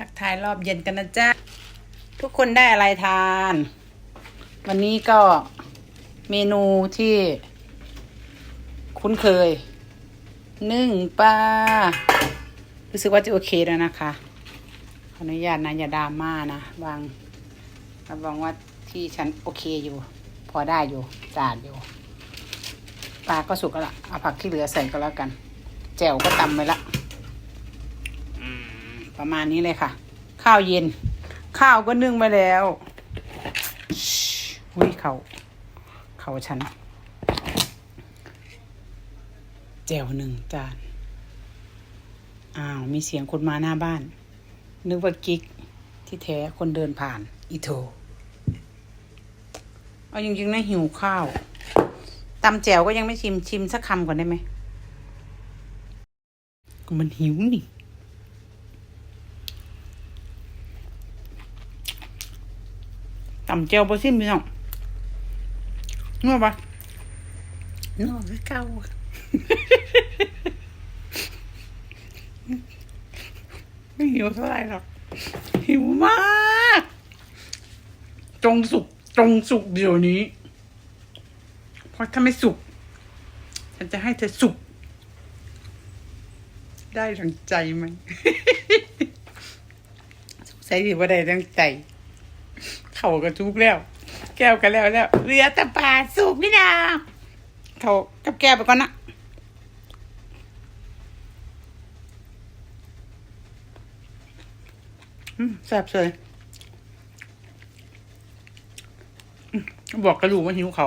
ทักทายรอบเย็นกันนะจ๊ะ ทุกคนได้อะไรทาน วันนี้ก็เมนูที่ คุ้นเคย นึ่งปลา รู้สึกว่าจะโอเคแล้วนะคะ ขออนุญาตนะ อย่าดราม่านะวางรับรองว่าที่ฉันโอเคอยู่ พอได้อยู่จานอยู่ปลาก็สุกแล้วละเอาผักที่เหลือใส่ก็แล้วกัน แจ่วก็ตำไว้ละอืม ประมาณนี้เลยค่ะ ข้าวเย็น ข้าวก็นึ่งไปแล้วอุ้ยเขาเขาฉันแจ่วหนึ่งจาน อ้าว มีเสียงคนมาหน้าบ้าน นึกว่ากิ๊กที่แท้คนเดินผ่าน อีโทเอาจริงๆนะหิวข้าวตำแจ่วก็ยังไม่ชิมชิมสักคำก่อนได้ไหมมันหิวนี่ ตำแจ่วบ่ซิมพี่น้องนัวปะนัวคือเก่าไม่หิวเท่าไหร่หรอกหิวมาก จงสุกจงสุกเดี๋ยวนี้ เพราะถ้าไม่สุก ฉันจะให้เธอสุก ได้ดังใจไหมสงสัยดีว่าได้ดังใจ เข่าก็ทุกแล้ว แก้วกันแล้วแล้วเรือตะปลาสุกนี่นาเขากับแก้วไปก่อนนะแซ่บเลยบอกกระดูกว่าหิวเขา